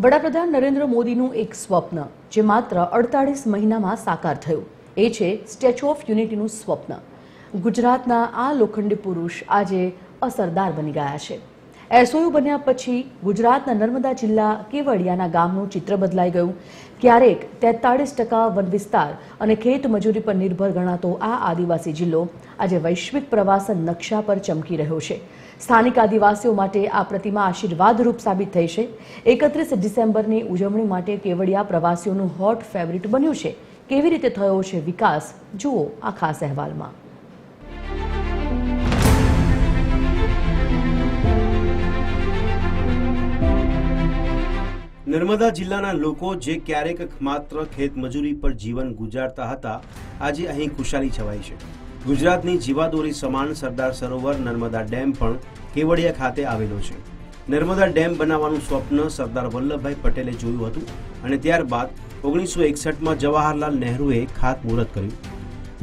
વડાપ્રધાન નરેન્દ્ર મોદીનું એક સ્વપ્ન, જે માત્ર અડતાળીસ મહિનામાં સાકાર થયું. એ છે સ્ટેચ્યુ ઓફ યુનિટીનું સ્વપ્ન. ગુજરાતના આ લોખંડી પુરુષ આજે અસરદાર બની ગયા છે. એસઓયુ બન્યા પછી ગુજરાતના નર્મદા જિલ્લા કેવડિયાના ગામનું ચિત્ર બદલાઈ ગયું. ક્યારેક તેતાળીસ ટકા વન વિસ્તાર અને ખેત મજૂરી પર નિર્ભર ગણાતો આ આદિવાસી જિલ્લો આજે વૈશ્વિક પ્રવાસન નકશા પર ચમકી રહ્યો છે. સ્થાનિક આદિવાસીઓ માટે આ પ્રતિમા આશીર્વાદરૂપ સાબિત થઈ છે. એકત્રીસ ડિસેમ્બરની ઉજવણી માટે કેવડિયા પ્રવાસીઓનું હોટ ફેવરિટ બન્યું છે. કેવી રીતે થયો છે વિકાસ? જુઓ આ ખાસ અહેવાલમાં. નર્મદા જિલ્લાના લોકો જે ક્યારેક માત્ર ખેતમજૂરી પર જીવન ગુજારતા હતા, આજે અહીં ખુશાલી છવાઈ છે. ગુજરાતની જીવાદોરી સમાન સરદાર સરોવર નર્મદા ડેમ પણ કેવડિયા ખાતે આવેલો છે. નર્મદા ડેમ બનાવવાનું સ્વપ્ન સરદાર વલ્લભભાઈ પટેલે જોયું હતું અને ત્યારબાદ ઓગણીસો એકસઠમાં જવાહરલાલ નહેરુએ ખાતમુહૂર્ત કર્યું.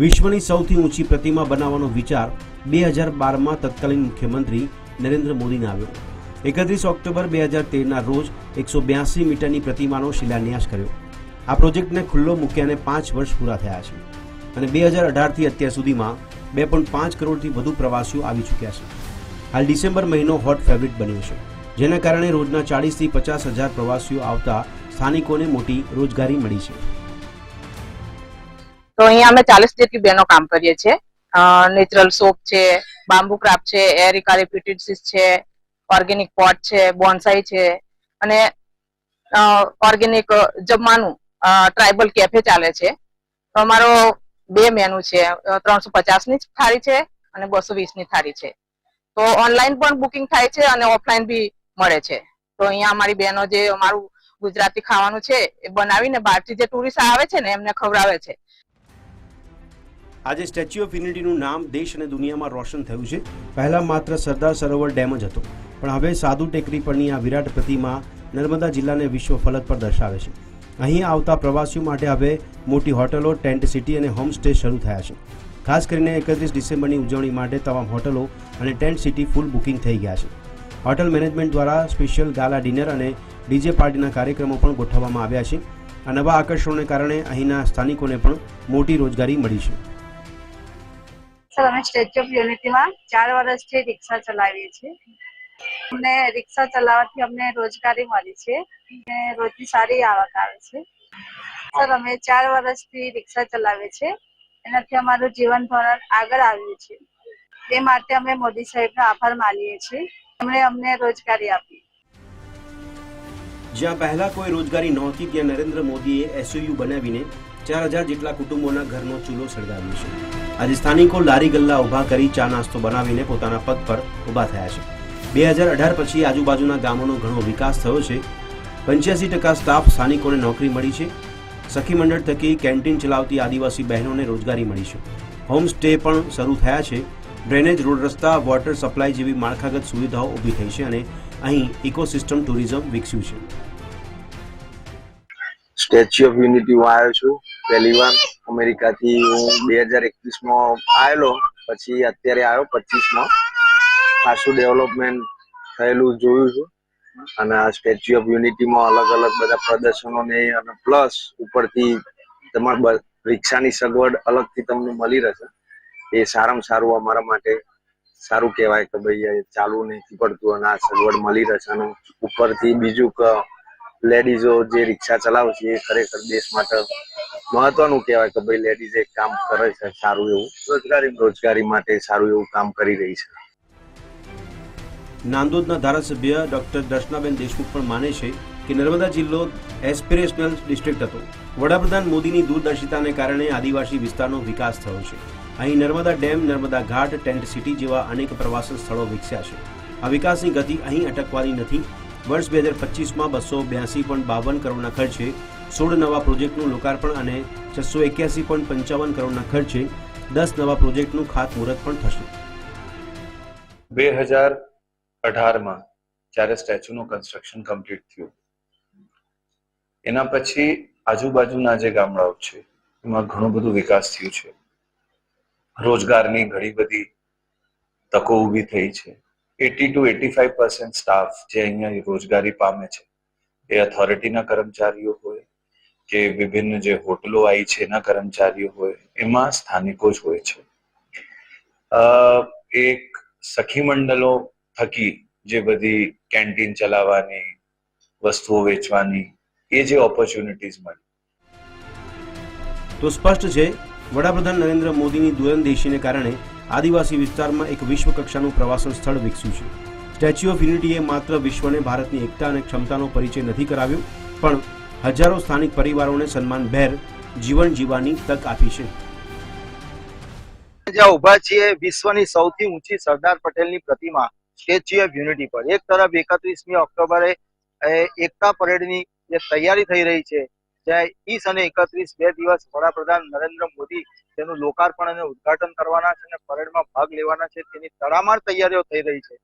વિશ્વની સૌથી ઊંચી પ્રતિમા બનાવવાનો વિચાર બે હજાર બારમાં તત્કાલીન મુખ્યમંત્રી નરેન્દ્ર મોદીને આવ્યો. એકત્રીસ ઓક્ટોબર બે હજાર તેરના રોજ એકસો બ્યાસી મીટરની પ્રતિમાનો શિલાન્યાસ કર્યો. આ પ્રોજેક્ટને ખુલ્લો મૂક્યાને પાંચ વર્ષ પૂરા થયા છે અને બે હજાર અઢારથી અત્યાર સુધીમાં બે પોઈન્ટ પાંચ કરોડથી વધુ પ્રવાસીઓ આવી ચૂક્યા છે. હાલ ડિસેમ્બર મહિનો હોટ ફેવરિટ બન્યો છે, જેના કારણે રોજના ચાળીસથી પચાસ હજાર પ્રવાસીઓ આવતા સ્થાનિકોને મોટી રોજગારી મળી છે. તો અહીંયા અમે ચાલીસ જેટલી બહેનો કામ કરીએ છીએ. નેચરલ સોપ છે, બાંબુ ક્રાફ્ટ છે એરિકા રિપીટેડ છે ઓર્ગેનિક પોટ છે બોન્સાઈ છે અને ઓર્ગેનિક જમવાનું ટ્રાઇબલ કેફે ચાલે છે. તો અમારો બે મેનુ છે ત્રણસો પચાસની થાળી છે અને બસો વીસની થાળી છે. તો ઓનલાઈન પણ બુકિંગ થાય છે અને ઓફલાઈન બી મળે છે. તો અહીંયા અમારી બહેનો જે અમારું ગુજરાતી ખાવાનું છે એ બનાવીને બહારથી જે ટુરિસ્ટ આવે છે ને એમને ખવડાવે છે. આજે સ્ટેચ્યુ ઓફ યુનિટીનું નામ દેશ અને દુનિયામાં રોશન થયું છે. પહેલા માત્ર સરદાર સરોવર ડેમ જ હતો, પણ હવે સાધુ ટેકરી પરની આ વિરાટ પ્રતિમા નર્મદા જિલ્લાને વિશ્વ ફલક પર દર્શાવે છે. અહીં આવતા પ્રવાસીઓ માટે હવે મોટી હોટલો, ટેન્ટ સિટી અને હોમસ્ટે શરૂ થયા છે. ખાસ કરીને એકત્રીસ ડિસેમ્બરની ઉજવણી માટે તમામ હોટલો અને ટેન્ટ સિટી ફૂલ બુકિંગ થઈ ગયા છે. હોટલ મેનેજમેન્ટ દ્વારા સ્પેશિયલ ગાલા ડિનર અને ડીજે પાર્ટીના કાર્યક્રમો પણ ગોઠવવામાં આવ્યા છે. આ નવા આકર્ષણોને કારણે અહીંના સ્થાનિકોને પણ મોટી રોજગારી મળી છે. સર અમે સ્ટેચ્યુ ઓફ યુનિટીમાં ચાર વર્ષથી રિક્ષા ચલાવીએ છીએ. અમને રિક્ષા ચલાવવાથી અમને રોજગારી મળી છે. અને રોજની સારી આવક આવે છે. સર, અમે ચાર વર્ષથી રિક્ષા ચલાવીએ છીએ. એનાથી અમારું જીવન ધોરણ આગળ આવ્યું છે એ માટે અમે મોદી સાહેબનો આભાર માનીએ છીએ. એમણે અમને રોજગારી આપી. જ્યાં પહેલા કોઈ રોજગારી નહોતી, ત્યાં નરેન્દ્ર મોદીએ એસયુયુ બનાવીને ચાર હજાર જેટલા કુટુંબોના ઘરનો ચૂલો સળગાવ્યો છે. આજે સ્થાનિકો લારી ગલ્લા ઊભા કરી ચા નાસ્તો બનાવીને પોતાના પગ પર ઊભા થયા છે. બે હજાર અઢાર પછી આજુબાજુના ગામોનો ઘણો વિકાસ થયો છે. પંચ્યાસી ટકા સ્ટાફ સ્થાનિકોને નોકરી મળી છે. સખી મંડળ થકી કેન્ટીન ચલાવતી આદિવાસી બહેનોને રોજગારી મળી છે. હોમ પણ શરૂ થયા છે. ડ્રેનેજ રોડ રસ્તા, વોટર સપ્લાય જેવી માળખાગત સુવિધાઓ ઊભી થઈ છે અને અહીં ઇકોસિસ્ટમ ટુરિઝમ વિકસ્યું છે. સ્ટેચ્યુ ઓફ યુનિટી હું છું. પહેલી વાર અમેરિકાથી હું બે હજાર એકવીસમાં આવેલો પછી અત્યારે આવ્યો પચીસમાં. ખાસું ડેવલપમેન્ટ થયેલું જોયું છું. અને આ સ્ટેચ્યુ ઓફ યુનિટીમાં અલગ અલગ બધા પ્રદર્શનો ને અને પ્લસ ઉપરથી તમારે રિક્ષાની સગવડ અલગથી તમને મળી રહેશે. એ સારામાં સારું અમારા માટે સારું કહેવાય કે ભાઈ ચાલુ નથી પડતું અને આ સગવડ મળી રહેશે અને ઉપરથી બીજું કે લેડીઝો જે રિક્ષા ચલાવે છે એ ખરેખર દેશ માટે મહત્વનું કહેવાય કે ભાઈ લેડીઝ એક કામ કરે છે સારું એવું. રોજગારી રોજગારી માટે સારું એવું કામ કરી રહી છે. નાંદોદના ધારાસભ્ય ડોક્ટર દર્શનાબેન દેશમુખ પણ માને છે કે નર્મદા જિલ્લો એસ્પિરેશનલ ડિસ્ટ્રિક્ટ હતો. વડાપ્રધાન મોદીની દૂરદર્શિતાને કારણે આદિવાસી વિસ્તારનો વિકાસ થયો છે. અહીં નર્મદા ડેમ નર્મદા ઘાટ ટેન્ટ સિટી જેવા અનેક પ્રવાસન સ્થળો વિકસ્યા છે. આ વિકાસની ગતિ અહીં અટકવાની નથી. વર્ષ બે હજાર પચીસમાં બસો બ્યાસી પોઈન્ટ બાવન કરોડના ખર્ચે સોળ નવા પ્રોજેક્ટનું લોકાર્પણ અને છસો એક્યાસી પોઈન્ટ પંચાવન કરોડના ખર્ચે દસ નવા પ્રોજેક્ટનું ખાતમુહૂર્ત પણ થશે. બે હજાર અઢારમાં જ્યારે સ્ટેચ્યુનું કન્સ્ટ્રક્શન કમ્પ્લીટ થયું, એના પછી આજુબાજુના જે ગામડાઓ છે, એમાં ઘણું બધું વિકાસ થયું છે. રોજગારની ઘણી બધી તકો ઊભી થઈ છે. Eighty two eighty five percent staff જે અહીંયા રોજગારી પામે છે. એ અથોરિટીના કર્મચારીઓ હોય કે વિભિન્ન જે હોટલો આવી છે એના કર્મચારીઓ હોય, એમાં સ્થાનિકો જ હોય છે. એક સખી મંડળો થકી જે બધી કેન્ટીન ચલાવવાની, વસ્તુઓ વેચવાની, એ જે ઓપોર્ચ્યુનિટીઝ મળી. તો સ્પષ્ટ છે, વડાપ્રધાન નરેન્દ્ર મોદીની દૂરંદેશીને કારણે આદિવાસી વિસ્તારમાં એક વિશ્વ કક્ષાનું પ્રવાસન સ્થળ વિકસ્યું છે. સ્ટેચ્યુ ઓફ યુનિટીએ માત્ર વિશ્વને ભારતની એકતા અને ક્ષમતાનો પરિચય નથી કરાવ્યો, પણ હજારો સ્થાનિક પરિવારોને સન્માનભેર જીવન જીવવાની તક આપી છે. જ્યાં ઊભા છીએ વિશ્વની સૌથી ઊંચી સરદાર પટેલની પ્રતિમા સ્ટેચ્યુ ઓફ યુનિટી પર. એક તરફ એકત્રીસમી ઓક્ટોબરે એકતા પરેડની જે તૈયારી થઈ રહી છે જ્યાં અને એકત્રીસ. બે દિવસ વડાપ્રધાન નરેન્દ્ર મોદી તેનું લોકાર્પણ અને ઉદઘાટન કરવાના છે અને પરેડમાં ભાગ લેવાના છે. તેની તડામાર તૈયારીઓ થઈ રહી છે.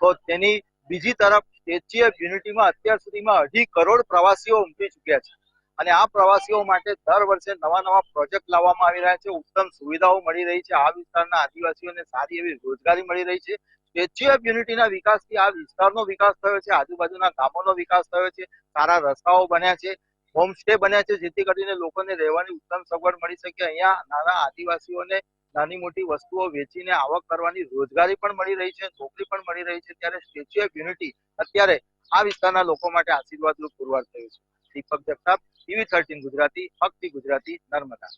તો તેની બીજી તરફ સ્ટેચ્યુ ઓફ યુનિટીમાં અત્યાર સુધીમાં અઢી કરોડ પ્રવાસીઓ ઉમટી ચુક્યા છે. અને આ પ્રવાસીઓ માટે દર વર્ષે નવા નવા પ્રોજેક્ટ લાવવામાં આવી રહ્યા છે. ઉત્તમ સુવિધાઓ મળી રહી છે. આ વિસ્તારના આદિવાસીઓને સારી એવી રોજગારી મળી રહી છે. સ્ટેચ્યુ ઓફ યુનિટીના વિકાસથી આ વિસ્તારનો વિકાસ થયો છે. આજુબાજુના ગામોનો વિકાસ થયો છે. સારા રસ્તાઓ બન્યા છે. હોમસ્ટે બન્યા છે, જેથી કરીને લોકોને રહેવાની ઉત્તમ સગવડ મળી શકે. અહીંયા નાના આદિવાસીઓને નાની મોટી વસ્તુઓ વેચીને આવક કરવાની રોજગારી પણ મળી રહી છે, નોકરી પણ મળી રહી છે. ત્યારે સ્ટેચ્યુ ઓફ યુનિટી અત્યારે આ વિસ્તારના લોકો માટે આશીર્વાદરૂપ પુરવાર થયું છે. દીપક જગતાપ, ટીવી થર્ટીન ગુજરાતી ભક્તિ ગુજરાતી, નર્મદા.